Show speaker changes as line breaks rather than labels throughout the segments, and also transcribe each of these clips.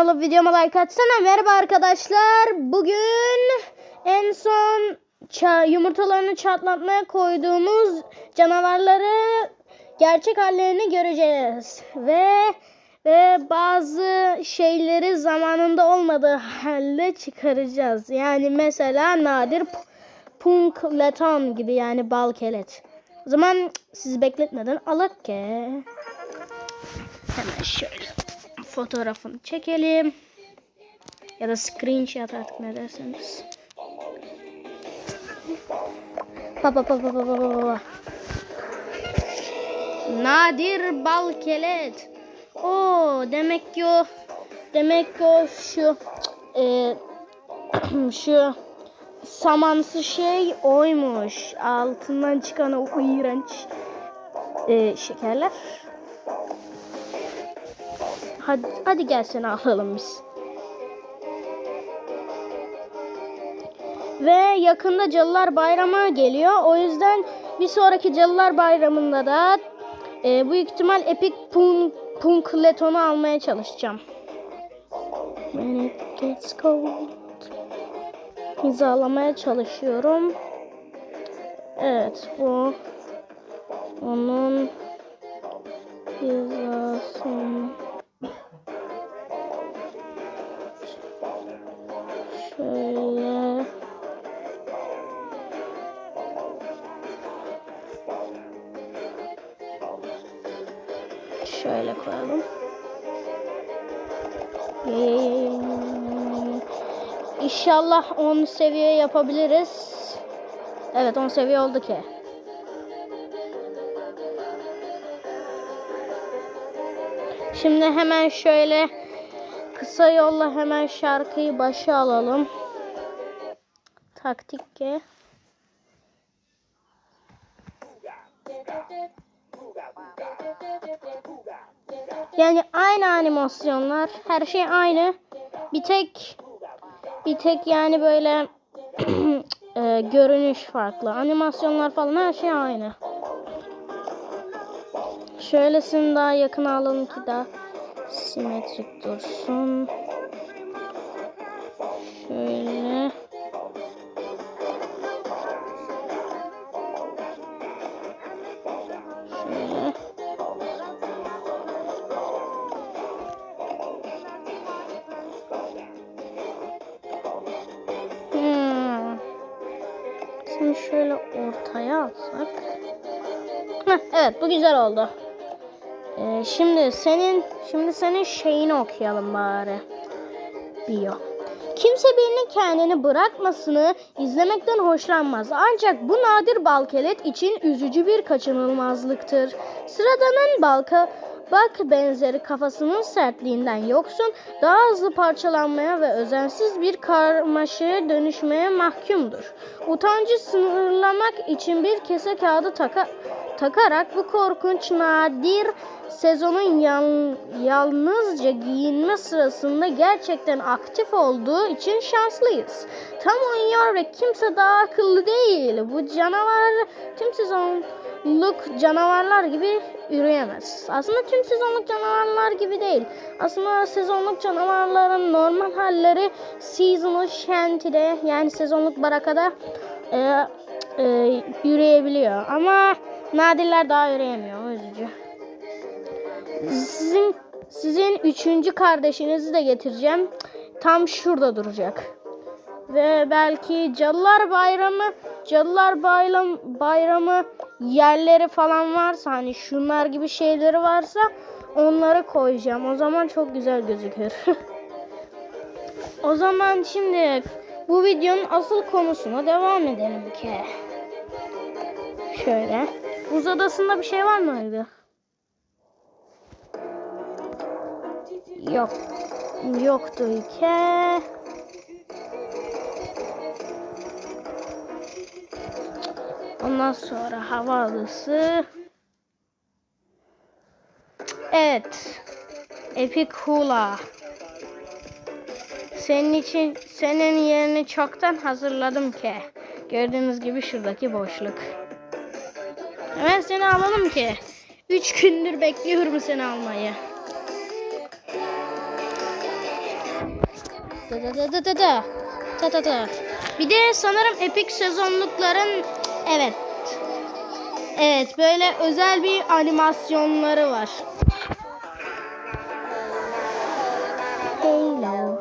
olup videoma like atsana. Merhaba arkadaşlar. Bugün en son yumurtalarını çatlatmaya koyduğumuz canavarları gerçek hallerini göreceğiz. Ve ve bazı şeyleri zamanında olmadığı halde çıkaracağız. Yani mesela nadir p- punkleton gibi yani bal kelet. O zaman sizi bekletmeden alak ki. Hemen şöyle fotoğrafını çekelim. Ya da screenshot artık ne derseniz. Pa pa pa pa pa. Nadir bal kelet. Oo demek ki o demek ki o şu e, şu samansı şey oymuş. Altından çıkan o iğrenç e, şekerler. Hadi, hadi gel seni alalım biz. Ve yakında Cadılar Bayramı geliyor. O yüzden bir sonraki Cadılar Bayramı'nda da e, büyük ihtimal Epic Punk, Punkleton'u almaya çalışacağım. When it gets cold. Hizalamaya çalışıyorum. Evet bu onun hizasını Şöyle koyalım. Ee, İnşallah 10 seviye yapabiliriz. Evet 10 seviye oldu ki. Şimdi hemen şöyle kısa yolla hemen şarkıyı başa alalım. Taktik ki. Yani aynı animasyonlar, her şey aynı. Bir tek bir tek yani böyle e, görünüş farklı. Animasyonlar falan her şey aynı. Şöylesini daha yakın alalım ki daha simetrik dursun. Şöyle. Şöyle ortaya alsak. Heh, evet bu güzel oldu. Ee, şimdi senin şimdi senin şeyini okuyalım bari. Bio. Kimse birinin kendini bırakmasını izlemekten hoşlanmaz. Ancak bu nadir balkelet için üzücü bir kaçınılmazlıktır. Sıradanın balka bak benzeri kafasının sertliğinden yoksun, daha hızlı parçalanmaya ve özensiz bir karmaşaya dönüşmeye mahkumdur. Utancı sınırlamak için bir kese kağıdı taka, takarak bu korkunç nadir sezonun yal- yalnızca giyinme sırasında gerçekten aktif olduğu için şanslıyız. Tam uyuyor ve kimse daha akıllı değil. Bu canavar tüm sezonluk canavarlar gibi yürüyemez. Aslında tüm sezonluk canavarlar gibi değil. Aslında sezonluk canavarların normal halleri seasonal shanty'de yani sezonluk barakada e, e, yürüyebiliyor. Ama nadirler daha yürüyemiyor. O üzücü. Sizin sizin üçüncü kardeşinizi de getireceğim. Tam şurada duracak. Ve belki Cadılar Bayramı, Cadılar Bayram Bayramı yerleri falan varsa hani şunlar gibi şeyleri varsa onları koyacağım. O zaman çok güzel gözükür. o zaman şimdi bu videonun asıl konusuna devam edelim ki. Şöyle. Buz adasında bir şey var mıydı? Yok. Yoktu ki. Ondan sonra hava adası. Evet. Epic Hula. Senin için senin yerini çoktan hazırladım ki. Gördüğünüz gibi şuradaki boşluk. Hemen seni alalım ki. Üç gündür bekliyorum seni almayı. Da da da da da da. Ta ta ta. Bir de sanırım epik sezonlukların evet. Evet böyle özel bir animasyonları var. Hello.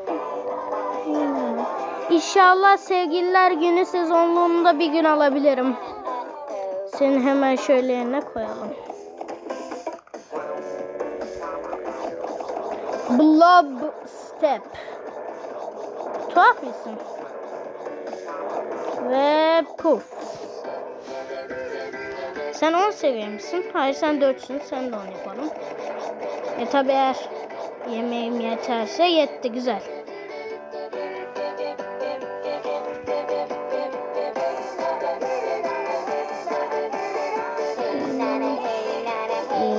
İnşallah sevgililer günü sezonluğunda bir gün alabilirim. Seni hemen şöyle yerine koyalım. Blob Step. Tuhaf isim. Ve Puff. Sen 10 seviye misin? Hayır sen 4'sün. Sen de 10 yapalım. E tabi eğer yemeğim yeterse yetti. Güzel.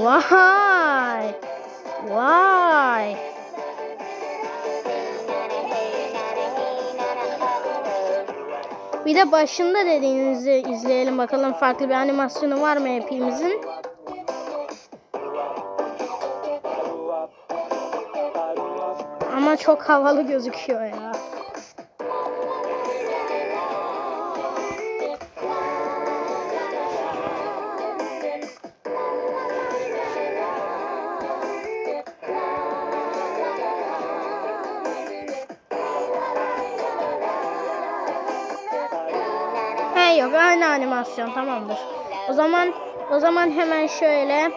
Vay! Vay! Bir de başında dediğinizi izleyelim bakalım farklı bir animasyonu var mı hepimizin? Ama çok havalı gözüküyor ya. Aynı animasyon tamamdır. O zaman o zaman hemen şöyle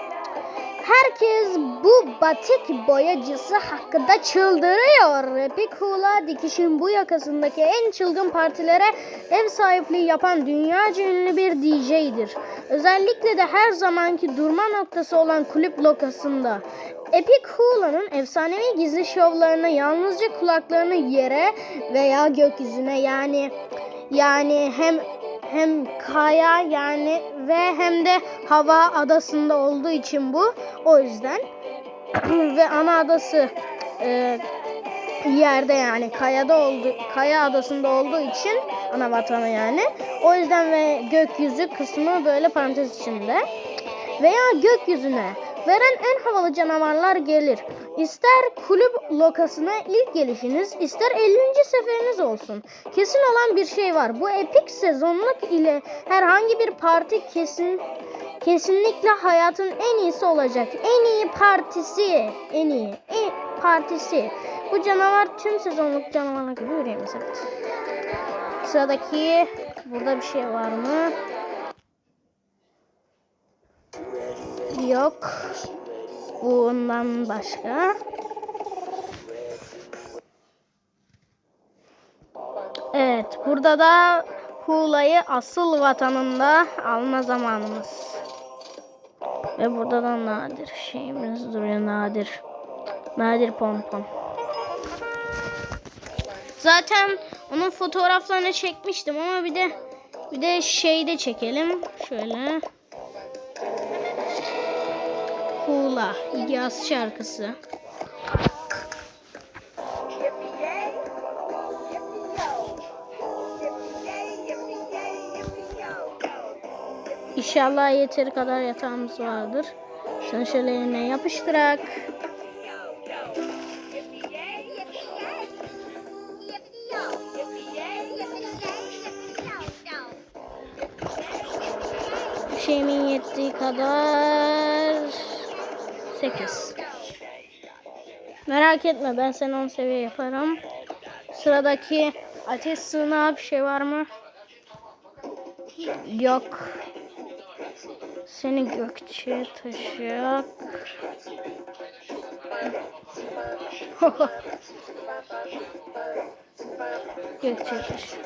Herkes bu batik boyacısı hakkında çıldırıyor. Epic Hula dikişin bu yakasındaki en çılgın partilere ev sahipliği yapan dünyaca ünlü bir DJ'dir. Özellikle de her zamanki durma noktası olan kulüp lokasında. Epic Hula'nın efsanevi gizli şovlarına yalnızca kulaklarını yere veya gökyüzüne yani yani hem hem kaya yani ve hem de hava adasında olduğu için bu. O yüzden ve ana adası e, yerde yani kayada oldu kaya adasında olduğu için ana vatanı yani. O yüzden ve gökyüzü kısmı böyle parantez içinde. Veya gökyüzüne veren en havalı canavarlar gelir. İster kulüp lokasına ilk gelişiniz, ister 50. seferiniz olsun. Kesin olan bir şey var. Bu epik sezonluk ile herhangi bir parti kesin kesinlikle hayatın en iyisi olacak. En iyi partisi, en iyi, en partisi. Bu canavar tüm sezonluk canavarlar gibi evet. Sıradaki burada bir şey var mı? Yok. Bundan başka. Evet, burada da Hula'yı asıl vatanında alma zamanımız. Ve burada da nadir şeyimiz duruyor nadir. Nadir pompon. Zaten onun fotoğraflarını çekmiştim ama bir de bir de şeyde çekelim. Şöyle. Hula yaz şarkısı. İnşallah yeteri kadar yatağımız vardır. Sen şöyle eline yapıştırak. Şeyimin yettiği kadar 8. Merak etme ben seni 10 seviye yaparım. Sıradaki ateş sığınağı bir şey var mı? Yok. Seni gökçe taşıyak. gökçe taşı.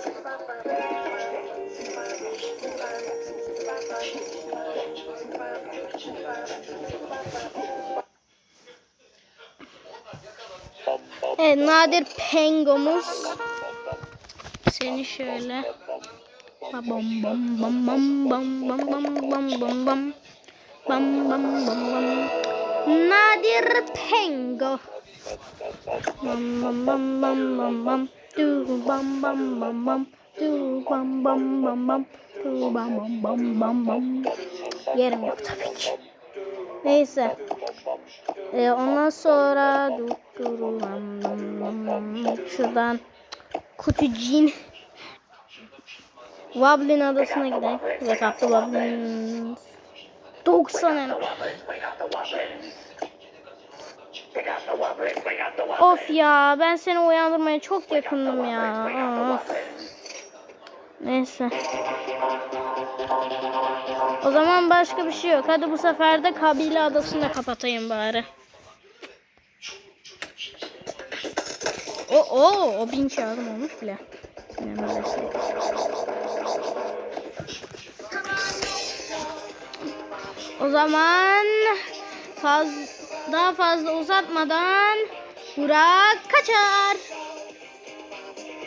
Evet nadir pengomuz. Seni şöyle bam bam bam bam bam bam bam bam bam bam bam bam bam bam bam Nadir pengo bam bam bam bam bam bam du bam bam bam bam du bam bam bam bam du bam bam bam bam bam Yerim yok tabii ki. Neyse. Ee, ondan sonra şuradan kutucin Wablin adasına gidelim. Ve kaptı Wablin. 90 en. Of ya ben seni uyandırmaya çok yakındım ya. Of. Neyse. O zaman başka bir şey yok. Hadi bu sefer de kabile adasını da kapatayım bari. O o o bin çağrım olmuş bile. Nemlesi. O zaman faz, daha fazla uzatmadan Burak kaçar.